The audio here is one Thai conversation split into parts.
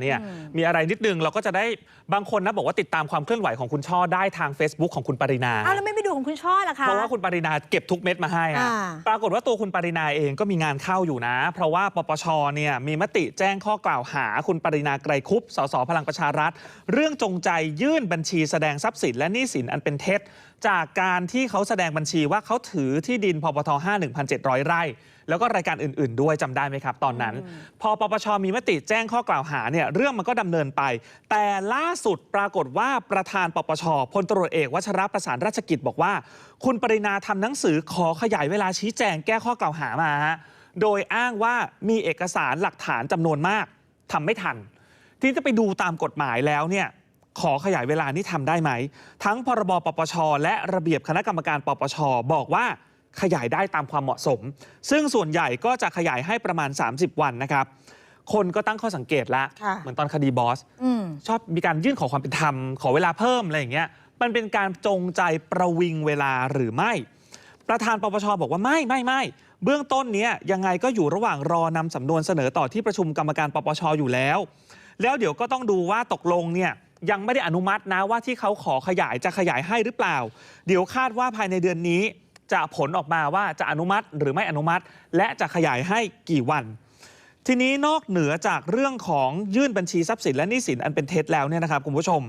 เนี่ยอืมมีอะไรนิดนึงเราก็จะได้บางคนนะบอกว่าติดตามความเคลื่อนไหวของคุณช่อได้ทาง Facebook ของคุณปรินาอ้าวแล้วไม่ไปดูของคุณช่อล่ะคะ เพราะว่าคุณปรินาเก็บทุกเม็ดมาให้อะอ่า ปรากฏว่าตัวคุณปรินาเองก็มีงานเข้าอยู่นะ เพราะว่าปปชเนี่ยมีมติแจ้งข้อกล่าวหาคุณปรินาไกรคุปสสพลังประชารัฐ เรื่องจงใจยื่นบัญชีแสดงทรัพย์สินและหนี้สินอันเป็นเท็จจากการที่เขาแสดงบัญชีว่าเขาถือที่ดินพปท5 1,700 ไร่ แล้วก็รายการอื่น ๆ ด้วยจำได้ไหมครับ ตอนนั้น พอปปชมีมติแจ้งข้อกล่าวหาเนี่ยเรื่องมันก็ดำเนินไป แต่ล่าสุดปรากฏว่าประธานปปชพลตรวจเอกวัชรประสานราชกิจบอกว่า คุณปรินาทำหนังสือขอขยายเวลาชี้แจงแก้ข้อกล่าวหามาฮะโดยอ้างว่ามีเอกสารหลักฐานจำนวนมากทำไม่ทัน ที่จะไปดูตามกฎหมายแล้วเนี่ย ขอขยายเวลานี่ทำได้ไหม ทั้งพรบปปช และระเบียบคณะกรรมการปปช บอกว่าขยายได้ตามความเหมาะสม ซึ่งส่วนใหญ่ก็จะขยายให้ประมาณ 30 วันนะครับ คนก็ตั้งข้อสังเกตละค่ะเหมือนตอนคดีบอสอืมชอบมีการยื่นขอความเป็นธรรม ขอเวลาเพิ่มอะไรอย่างเงี้ย มันเป็นการจงใจประวิงเวลาหรือไม่ ประธานปปชบอกว่าไม่ไม่ไม่เบื้องต้นเนี้ยยังไงก็อยู่ระหว่างรอนำสำนวนเสนอต่อที่ประชุมกรรมการปปชอยู่แล้ว แล้วเดี๋ยวก็ต้องดูว่าตกลงเนี่ย ยังไม่ได้อนุมัตินะว่าที่เขาขอขยายจะขยายให้หรือเปล่า เดี๋ยวคาดว่าภายในเดือนนี้ จะผลออกมาว่าจะอนุมัติหรือไม่อนุมัติ และจะขยายให้กี่วัน ทีนี้นอกเหนือจากเรื่องของยื่นบัญชีทรัพย์สินและหนี้สินอันเป็นเท็จแล้วเนี่ยนะครับคุณผู้ชม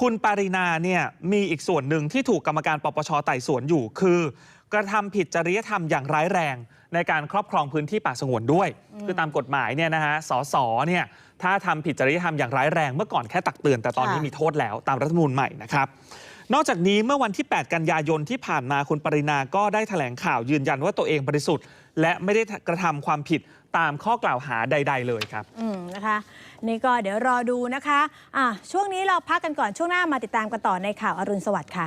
คุณปารินาเนี่ยมีอีกส่วนหนึ่งที่ถูกกรรมการปปชไต่สวนอยู่คือ กระทำผิดจริยธรรมอย่างร้ายแรง ในการครอบครองพื้นที่ป่าสงวนด้วย คือตามกฎหมายเนี่ยนะฮะสสเนี่ยถ้าทำผิดจริยธรรมอย่างร้ายแรงเมื่อก่อนแค่ตักเตือนแต่ตอนนี้ค่ะมีโทษแล้วตามรัฐธรรมนูญใหม่นะครับนอกจากนี้เมื่อวันที่ 8 กันยายนที่ผ่านมาคุณปรินาก็ได้แถลงข่าวยืนยันว่าตัวเองบริสุทธิ์ และไม่ได้กระทำความผิดตามข้อกล่าวหาใด ๆ เลยครับ อืมนะคะ นี่ก็เดี๋ยวรอดูนะคะ อะช่วงนี้เราพักกันก่อนช่วงหน้ามาติดตามกันต่อในข่าวอรุณสวัสดิ์ค่ะ